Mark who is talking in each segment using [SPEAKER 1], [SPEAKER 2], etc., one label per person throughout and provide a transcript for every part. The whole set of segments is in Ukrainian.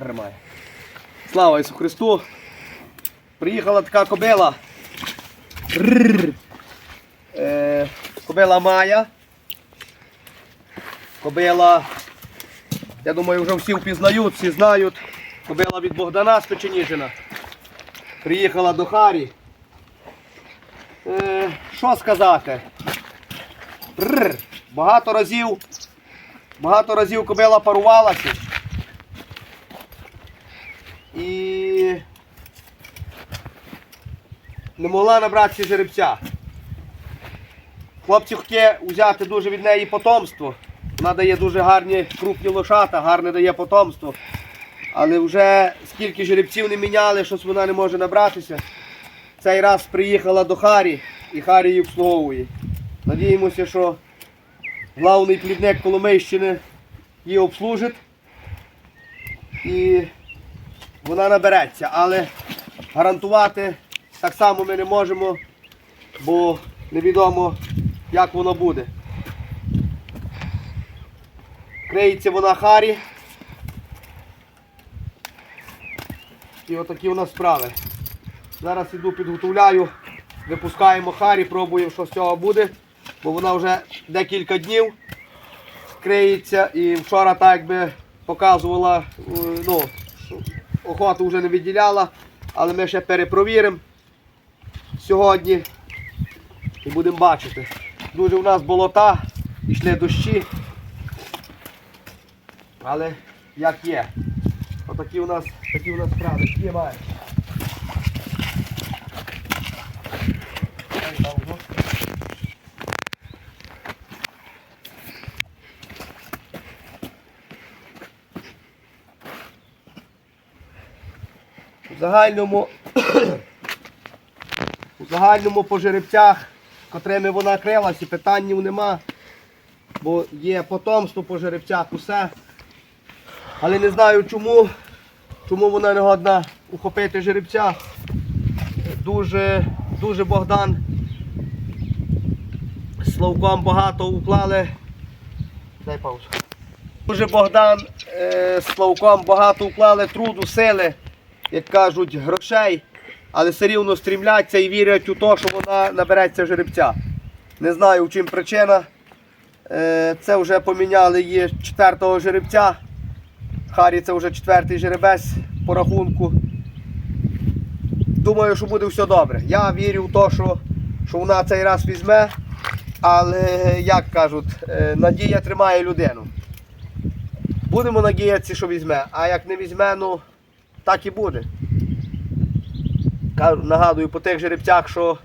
[SPEAKER 1] Тримай. Слава Ісу Христу! Приїхала така кобила. Е, кобила Майя. Кобила, я думаю, вже всі впізнають, всі знають. Кобила від Богдана з Печеніжина. Приїхала до Харі. Е, що сказати? Багато разів, багато разів кобила парувалася. І не могла набратися жеребця. Хлопці хотіли взяти дуже від неї потомство. Вона дає дуже гарні крупні лошата, гарне дає потомство. Але вже скільки жеребців не міняли, щось вона не може набратися. Цей раз приїхала до Харі і Харі її обслуговує. Надіємося, що главний плідник Коломийщини її обслужить. І вона набереться, але гарантувати так само ми не можемо, бо невідомо, як воно буде. Криється вона Харі. І отакі у нас справи. Зараз іду підготовляю, випускаємо Харі, пробуємо, що з цього буде, бо вона вже декілька днів криється і вчора так якби показувала, е, ну, охоту вже не відділяла, але ми ще перепровіримо сьогодні і будемо бачити. Дуже у нас болота, йшли дощі. Але як є. Отакі у нас, такі у нас справи. Є має. У загальному, у загальному по жеребцях, котрими вона крилась, і питань нема. Бо є потомство по жеребцях, усе. Але не знаю чому, чому вона не годна ухопити жеребця. Дуже, дуже Богдан з Славком багато уклали. Дай паузу. Дуже Богдан е, з Славком багато уклали труду, сили, як кажуть, грошей, але все рівно стрімляться і вірять у те, що вона набереться жеребця. Не знаю, в чим причина. Е, це вже поміняли її четвертого жеребця. Харі це вже четвертий жеребець по рахунку. Думаю, що буде все добре. Я вірю в те, що, що вона цей раз візьме, але, як кажуть, е, надія тримає людину. Будемо надіятися, що візьме, а як не візьме, ну так і буде. Нагадую, по тих жеребцях, що,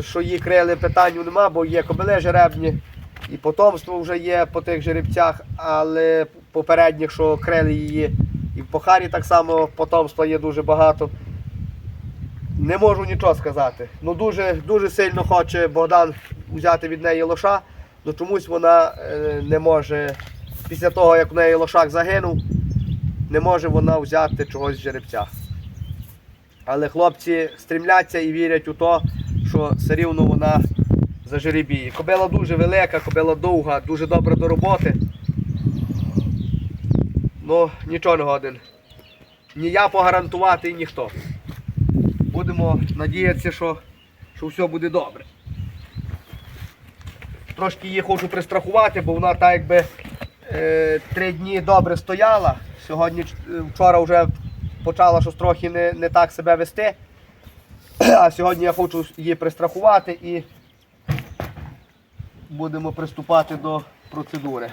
[SPEAKER 1] що їх крили, питань нема, бо є кобили жеребні. І потомство вже є по тих жеребцях, але попередніх, що крили її, і в Похарі так само потомства є дуже багато. Не можу нічого сказати. Ну дуже, дуже сильно хоче Богдан взяти від неї лоша, але чомусь вона е, не може, після того як в неї лошак загинув, не може вона взяти чогось з жеребця. Але хлопці стрімляться і вірять у те, що все рівно вона зажеребіє. Кобила дуже велика, кобила довга, дуже добра до роботи. Ну, нічого не годен. Ні я погарантувати, і ніхто. Будемо надіятися, що, що все буде добре. Трошки її хочу пристрахувати, бо вона так якби е, три дні добре стояла. Сьогодні, е, вчора вже почала щось трохи не, не так себе вести. А сьогодні я хочу її пристрахувати і будемо приступати до процедури.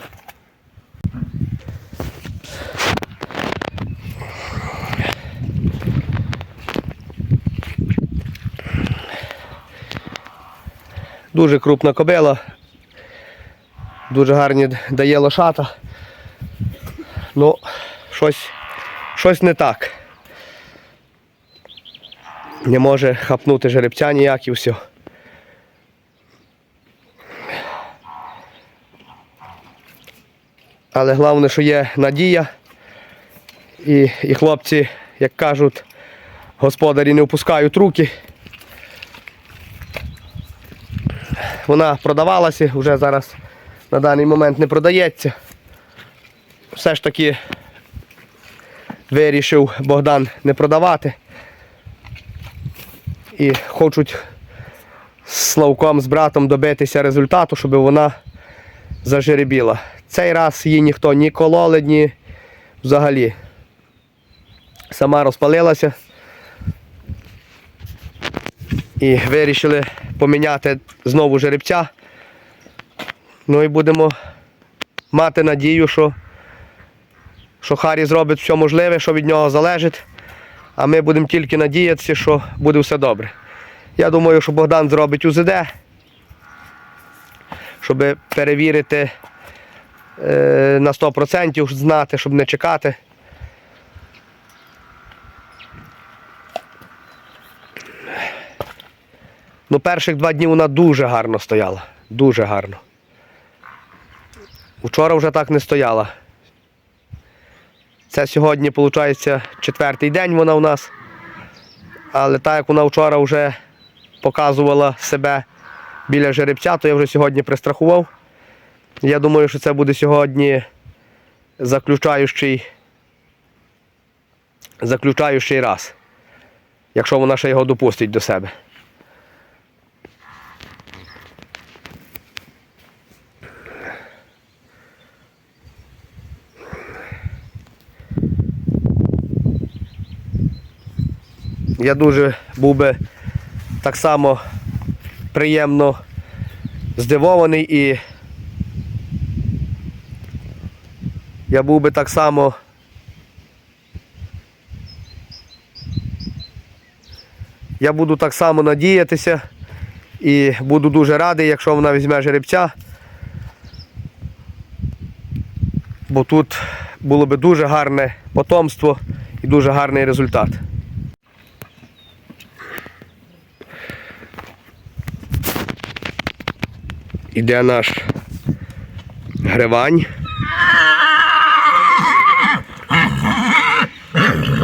[SPEAKER 1] Дуже крупна кобила. Дуже гарні дає лошата. Ну, щось, щось не так. Не може хапнути жеребця ніяк і все. Але головне, що є надія. І, і хлопці, як кажуть, господарі не впускають руки. Вона продавалася, вже зараз на даний момент не продається. Все ж таки вирішив Богдан не продавати. І хочуть з Славком, з братом добитися результату, щоб вона зажеребіла. Цей раз її ніхто ні кололи, ні взагалі. Сама розпалилася. І вирішили поміняти знову жеребця. Ну і будемо мати надію, що, що Харі зробить все можливе, що від нього залежить. А ми будемо тільки надіятися, що буде все добре. Я думаю, що Богдан зробить УЗД, щоб перевірити е, на 100% знати, щоб не чекати. Ну, перших два дні вона дуже гарно стояла. Дуже гарно. Вчора вже так не стояла. Це сьогодні, виходить, четвертий день вона у нас. Але так як вона вчора вже показувала себе біля жеребця, то я вже сьогодні пристрахував. Я думаю, що це буде сьогодні заключаючий, заключаючий раз, якщо вона ще його допустить до себе. Я дуже був би так само приємно здивований і я був би так само я буду так само надіятися і буду дуже радий, якщо вона візьме жеребця. Бо тут було би дуже гарне потомство і дуже гарний результат. Іде наш гривань.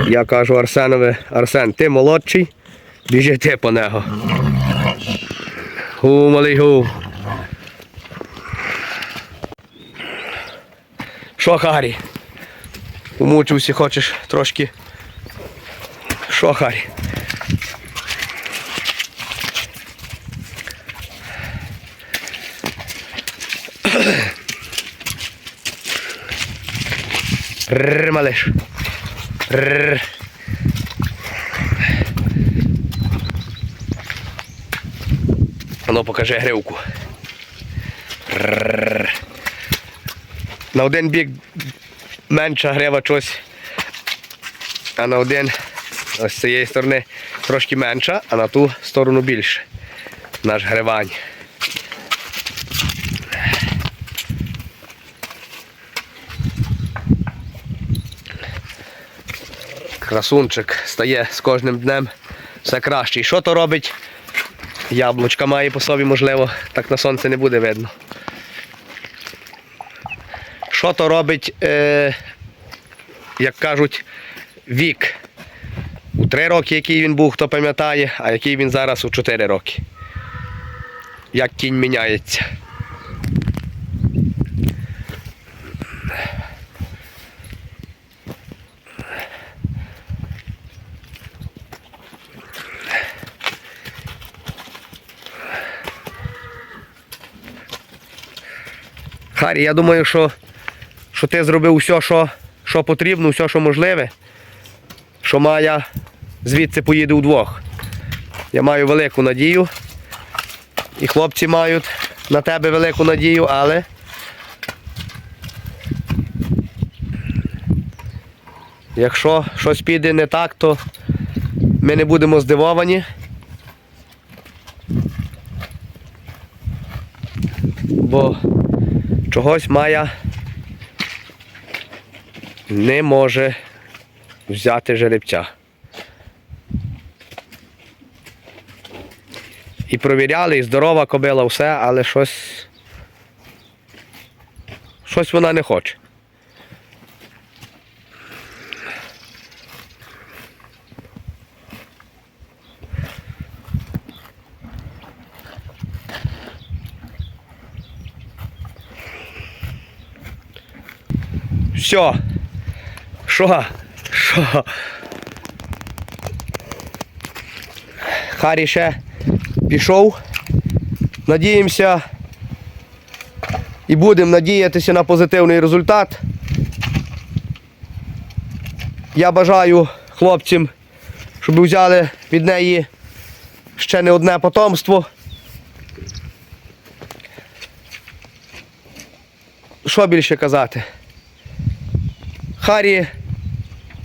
[SPEAKER 1] Я кажу Арсенові, Арсен, ти молодший, біжи ти по нього. Гу, малий гу. Що, Харі? Умучився, хочеш трошки. Що, Харі? Рррр, малиш. Рррр. Ну, покажи гривку. Рррр. На один бік менша грива щось, а на один ось з цієї сторони трошки менша, а на ту сторону більше. Наш гривань. Красунчик стає з кожним днем все кращий. Що то робить? Яблучка має по собі, можливо, так на сонце не буде видно. Що то робить, е, як кажуть, вік. У три роки, який він був, хто пам'ятає, а який він зараз у 4 роки. Як кінь міняється. Харі, я думаю, що, що ти зробив все, що, що потрібно, все, що можливе. Що Майя звідси поїде удвох. Я маю велику надію. І хлопці мають на тебе велику надію, але. Якщо щось піде не так, то ми не будемо здивовані. Бо чогось Майя не може взяти жеребця. І провіряли, і здорова кобила, все, але щось. Щось вона не хоче. Все. Що? Що? Харі ще пішов. Надіємося і будемо надіятися на позитивний результат. Я бажаю хлопцям, щоб взяли від неї ще не одне потомство. Що більше казати? Харі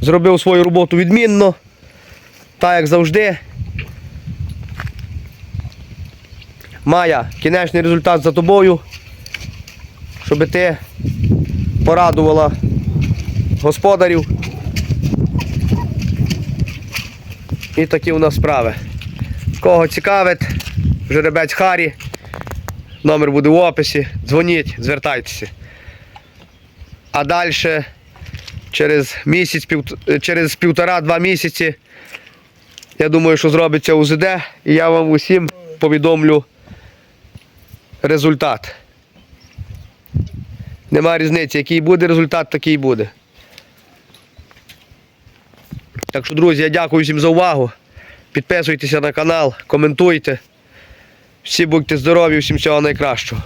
[SPEAKER 1] зробив свою роботу відмінно, так як завжди. Майя, кінечний результат за тобою, щоб ти порадувала господарів. І такі у нас справи. Кого цікавить, жеребець Харі, номер буде в описі, дзвоніть, звертайтеся. А далі через місяць, пів- через півтора-два місяці, я думаю, що зробиться УЗД, і я вам усім повідомлю результат. Нема різниці, який буде результат, такий буде. Так що, друзі, я дякую всім за увагу. Підписуйтеся на канал, коментуйте. Всі будьте здорові, всім всього найкращого.